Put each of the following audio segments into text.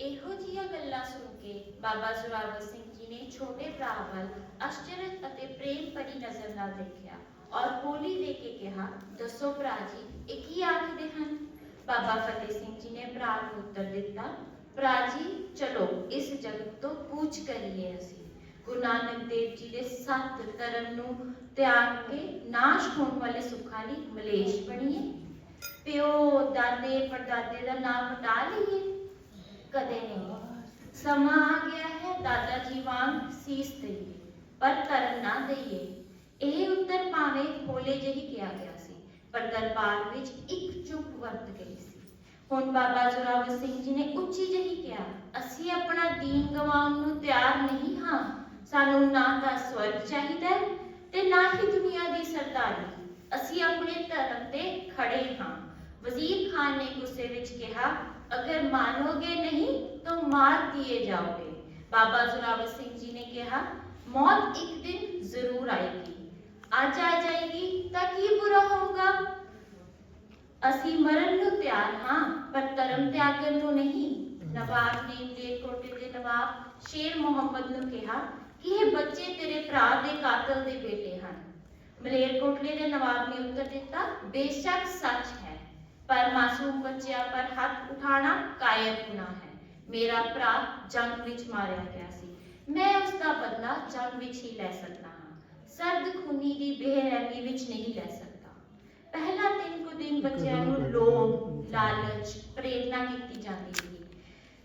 ਇਹੋ ਜਿਹੀਆਂ ਗੱਲਾਂ ਸੁਣ ਕੇ ਬਾਬਾ ਜ਼ੋਰਾਵਰ ਸਿੰਘ ਜੀ ਨੇ ਛੋਟੇ ਭਰਾ ਵੱਲ ਅਚਰਜ ਅਤੇ ਪ੍ਰੇਮ ਭਰੀ ਨਜ਼ਰ ਨਾਲ ਦੇਖਿਆ ਔਰ ਬੋਲੀ ਦੇ ਕੇ ਕਿਹਾ, ਦੱਸੋ ਭਰਾ ਜੀ, ਇਹ ਕੀ ਆਖਦੇ ਹਨ? ਬਾਬਾ ਫਤਿਹ ਸਿੰਘ ਜੀ ਨੇ ਭਰਾ ਨੂੰ ਉੱਤਰ ਦਿੱਤਾ, ਭਰਾ ਜੀ, ਚਲੋ, ਇਸ ਜਗਤ ਤੋਂ ਕੂਚ ਕਰੀਏ ਅਸੀਂ। ਗੁਰੂ ਨਾਨਕ ਦੇਵ ਜੀ ਦੇ ਸੱਤ ਧਰਮ ਨੂੰ ਤਿਆਗ ਕੇ ਨਾਸ਼ ਹੋਣ ਵਾਲੇ ਸੁੱਖਾਂ ਲਈ ਮਲੇਸ਼ ਬਣੀਏ। ਪਿਓ, ਦਾਦੇ, ਪੜਦਾਦੇ ਦਾ ਨਾਮ ਹਟਾ ਲਈਏ। ਕਦੇ ਨਹੀਂ। ਸਮਾਂ ਆ ਗਿਆ ਹੈ ਦਾਦਾ ਜੀ ਵਾਂਗ ਸੀਸ ਦਈਏ, ਪਰ ਧਰਮ ਨਾ ਦਈਏ। ਇਹ ਉੱਤਰ ਭਾਵੇਂ ਹੋਲੇ ਜਿਹੀ ਕਿਹਾ ਗਿਆ ਸੀ, ਪਰ ਦਰਬਾਰ ਵਿੱਚ ਇੱਕ ਚੁੱਪ ਵਰਤ ਗਈ ਸੀ। ਹੁਣ ਬਾਬਾ ਜ਼ੋਰਾਵਰ ਸਿੰਘ ਜੀ ਨੇ ਉੱਚੀ ਜਿਹੀ ਕਿਹਾ, ਅਸੀਂ ਆਪਣਾ ਦੀਨ ਗਵਾਉਣ ਨੂੰ ਤਿਆਰ ਨਹੀਂ ਹਾਂ। ਸਾਨੂੰ ਨਾ ਤਾਂ ਸਵਰਗ ਚਾਹੀਦਾ ਤੇ ਨਾ ਹੀ ਦੁਨੀਆ ਦੀ ਸਰਦਾਰੀ। ਅਸੀਂ ਆਪਣੇ ਧਰਮ ਤੇ ਖੜੇ ਹਾਂ। ਵਜ਼ੀਰ ਖਾਨ ਨੇ ਗੁੱਸੇ ਵਿੱਚ ਕਿਹਾ ਅਗਰ ਮਾਨੋਗੇ ਨਹੀਂ ਤਾਂ ਮਾਰ ਦਿਏ ਜਾਓਗੇ ਬਾਬਾ ਜ਼ੋਰਾਵਰ ਸਿੰਘ ਜੀ ਨੇ ਕਿਹਾ ਮੌਤ ਇੱਕ ਦਿਨ ਜ਼ਰੂਰ ਆਏਗੀ ਅੱਜ ਆ ਜਾਏਗੀ ਤਾਂ ਕੀ ਬੁਰਾ ਹੋਊਗਾ ਅਸੀਂ ਮਰਨ ਨੂੰ ਤਿਆਰ ਹਾਂ ਪਰ ਧਰਮ ਤਿਆਗਣ ਨੂੰ ਨਹੀਂ ਨਵਾਬ ਨੇ ਦੇ ਕੋਟੇ ਦੇ ਨਵਾਬ ਸ਼ੇਰ ਮੁਹੰਮਦ ਨੂੰ ਕਿਹਾ ਕਿ ਇਹ ਬੱਚੇ ਤੇਰੇ ਭਰਾ ਦੇ ਕਾਤਲ ਦੇ ਬੇਟੇ ਹਨ ਮਲੇਰਕੋਟਲੇ ਦੇ ਨਵਾਬ ਨੇ ਉੱਤਰ ਦਿੱਤਾ ਬੇਸ਼ੱਕ ਸੱਚ ਹੈ ਪਰ ਮਾਸੂਮ ਬੱਚਿਆਂ ਪਰ ਹੱਥ ਉਠਾਣਾ ਕਾਇਰ ਗੁਨਾਹ ਹੈ। ਮੇਰਾ ਭਰਾ ਜੰਗ ਵਿੱਚ ਮਾਰਿਆ ਗਿਆ ਸੀ। ਮੈਂ ਉਸ ਦਾ ਬਦਲਾ ਜੰਗ ਵਿੱਚ ਹੀ ਲੈ ਸਕਦਾ ਹਾਂ। ਸਰਦ ਖੂਨੀ ਦੀ ਬੇਰਹਿਮੀ ਵਿੱਚ ਨਹੀਂ ਲੈ ਸਕਦਾ। ਪਹਿਲਾ ਦਿਨ ਕੁ ਦਿਨ ਬੱਚਿਆਂ ਨੂੰ ਲੋਭ ਲਾਲਚ ਪ੍ਰੇਰਨਾ ਕੀਤੀ ਜਾਂਦੀ ਸੀ।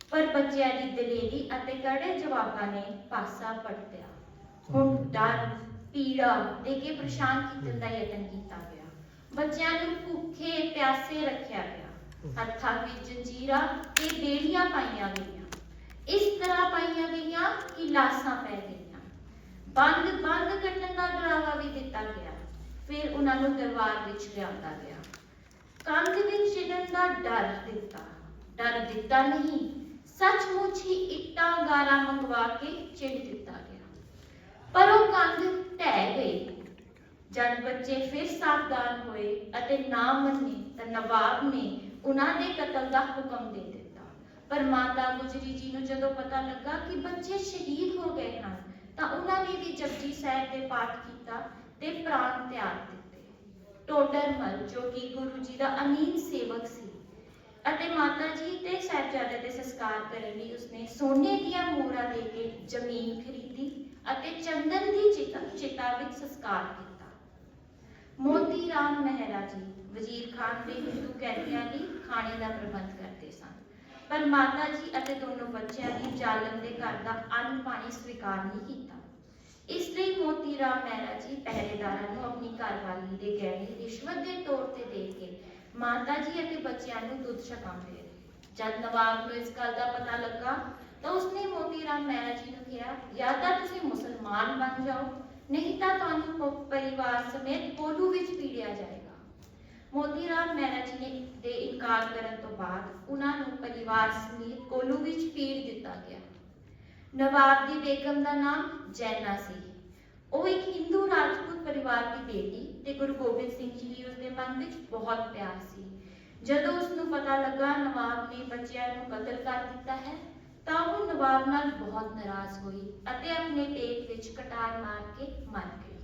ਪਰ ਬੱਚਿਆਂ ਦੀ ਦਲੇਰੀ ਅਤੇ ਕੜੇ ਜਵਾਬਾਂ ਨੇ ਪਾਸਾ ਪਲਟਿਆ। ਹੁਣ ਡਰ ਪੀੜਾ ਦੇ ਕੇ ਪਰੇਸ਼ਾਨ ਕੀਤਣ ਦਾ ਯਤਨ ਕੀਤਾ ਗਿਆ। ਬੱਚਿਆਂ ਨੂੰ ਭੁੱਖੇ ਪਿਆਸੇ ਰੱਖਿਆ ਗਿਆ। ਹੱਥਾਂ ਵਿੱਚ ਜੰਜੀਰਾਂ ਤੇ ਬੇੜੀਆਂ ਪਾਈਆਂ ਗਈਆਂ। ਇਸ ਤਰ੍ਹਾਂ ਪਾਈਆਂ ਗਈਆਂ ਕਿ ਲਾਸਾਂ ਪੈ ਗਈਆਂ। ਬੰਦ ਬੰਦ ਕੱਟਣ ਦਾ ਡਰਾਵਾ ਵੀ ਦਿੱਤਾ ਗਿਆ। ਫਿਰ ਉਹਨਾਂ ਨੂੰ ਦਰਬਾਰ ਵਿੱਚ ਲਿਆਂਦਾ ਗਿਆ। ਕੰਧ ਵਿੱਚ ਚਿਣਨ ਦਾ ਡਰ ਦਿੱਤਾ। ਡਰ ਦਿੱਤਾ ਨਹੀਂ ਸੱਚਮੁੱਚ ਹੀ ਇੱਟਾਂ ਗਾਰਾ ਮੰਗਵਾ ਕੇ ਚਿੜ ਦਿੱਤਾ ਗਿਆ। ਪਰ ਉਹ ਕੰਧ ਢਹਿ ਗਈ। ਜਦ ਬੱਚੇ ਫਿਰ ਸਾਵਧਾਨ ਹੋਏ ਅਤੇ ਨਾ ਮੰਨੇ ਤਾਂ ਨਵਾਬ ਨੇ ਉਹਨਾਂ ਦੇ ਕਤਲ ਦਾ ਹੁਕਮ ਦੇ ਦਿੱਤਾ। ਪਰ ਮਾਤਾ ਗੁਜਰੀ ਜੀ ਨੂੰ ਜਦੋਂ ਪਤਾ ਲੱਗਾ ਕਿ ਬੱਚੇ ਸ਼ਹੀਦ ਹੋ ਗਏ ਹਨ, ਤਾਂ ਉਹਨਾਂ ਨੇ ਵੀ ਜਪਜੀ ਸਾਹਿਬ ਦੇ ਪਾਠ ਕੀਤਾ ਤੇ ਪ੍ਰਾਣ ਤਿਆਗ ਦਿੱਤੇ। ਟੋਡਰਮਲ ਜੋ ਕਿ ਗੁਰੂ ਜੀ ਦਾ ਅਮੀਨ ਸੇਵਕ ਸੀ ਅਤੇ ਮਾਤਾ ਜੀ ਤੇ ਸਾਹਿਬਜ਼ਾਦੇ ਦੇ ਸੰਸਕਾਰ ਕਰਨ ਲਈ ਉਸਨੇ ਸੋਨੇ ਦੀਆਂ ਮੋਹਰਾਂ ਦੇ ਕੇ ਜ਼ਮੀਨ ਖਰੀਦੀ ਅਤੇ ਚੰਦਨ ਦੀ ਚਿਤਾ ਵਿੱਚ ਸੰਸਕਾਰ ਕੀਤਾ। ਮੋਤੀ ਰਾਮ ਮਹਿਰਾ ਜੀ, ਵਜ਼ੀਰ ਖਾਨ ਦੇ ਹਿੰਦੂ ਕੈਦੀਆਂ ਲਈ ਖਾਣੇ ਦਾ ਪ੍ਰਬੰਧ ਕਰਦੇ ਸਨ। ਪਰ ਮਾਤਾ ਜੀ ਅਤੇ ਦੋਨੋਂ ਬੱਚਿਆਂ ਨੇ ਜ਼ਾਲਮ ਦੇ ਘਰ ਦਾ ਅੰਨ ਪਾਣੀ ਸਵੀਕਾਰ ਨਹੀਂ ਕੀਤਾ। ਇਸ ਲਈ ਮੋਤੀ ਰਾਮ ਮਹਿਰਾ ਜੀ ਪਹਿਰੇਦਾਰਾਂ ਨੂੰ ਆਪਣੀ ਘਰਵਾਲੀ ਦੇ ਗਹਿਣੇ ਰਿਸ਼ਵਤ ਦੇ ਤੌਰ ਤੇ ਦੇ ਕੇ ਮਾਤਾ ਜੀ ਅਤੇ ਬੱਚਿਆਂ ਨੂੰ ਦੁੱਧ ਛਕਾਉਂਦੇ ਜਦ ਨਵਾਬ ਨੂੰ ਇਸ ਗੱਲ ਦਾ ਪਤਾ ਲੱਗਾ ਤਾਂ ਉਸਨੇ ਮੋਤੀ ਰਾਮ ਮਹਿਰਾ ਜੀ ਨੂੰ ਕਿਹਾ ਜਾਂ ਤਾਂ ਤੁਸੀਂ ਮੁਸਲਮਾਨ ਬਣ ਜਾਓ। ਨਹੀਂ ਤਾਂ ਤੁਹਾਨੂੰ ਪ- ਪਰਿਵਾਰ ਸਮੇਤ ਕੋਲੂ ਵਿੱਚ ਪੀੜਿਆ ਜਾਏਗਾ। ਮੋਤੀ ਰਾਮ ਮਹਿਰਾ ਜੀ ਨੇ ਦੇ ਇਨਕਾਰ ਕਰਨ ਤੋਂ ਬਾਅਦ ਉਹਨਾਂ ਨੂੰ ਪਰਿਵਾਰ ਸਮੇਤ ਕੋਲੂ ਵਿੱਚ ਪੀੜ ਦਿੱਤਾ ਗਿਆ। ਨਵਾਬ ਦੀ ਬੇਗਮ ਦਾ ਨਾਮ ਜੈਨਾ ਸੀ। ਉਹ ਇੱਕ ਹਿੰਦੂ ਰਾਜਪੂਤ ਪਰਿਵਾਰ ਦੀ ਬੇਟੀ ਤੇ ਗੁਰੂ ਗੋਬਿੰਦ ਸਿੰਘ ਜੀ ਲਈ ਉਸਦੇ ਮਨ ਵਿੱਚ ਬਹੁਤ ਪਿਆਰ ਸੀ। ਜਦੋਂ ਉਸ ਨੂੰ ਪਤਾ ਲੱਗਾ ਨਵਾਬ ਨੇ ਬੱਚਿਆਂ ਨੂੰ ਕਤਲ ਕਰ ਦਿੱਤਾ ਹੈ ਤਾਂ ਉਹ ਨਵਾਬ ਨਾਲ ਬਹੁਤ ਨਾਰਾਜ਼ ਹੋਈ ਅਤੇ ਆਪਣੇ ਪੇਟ ਵਿੱਚ ਕਟਾਰ ਮਾਰ ਕੇ ਮਰ ਗਈ।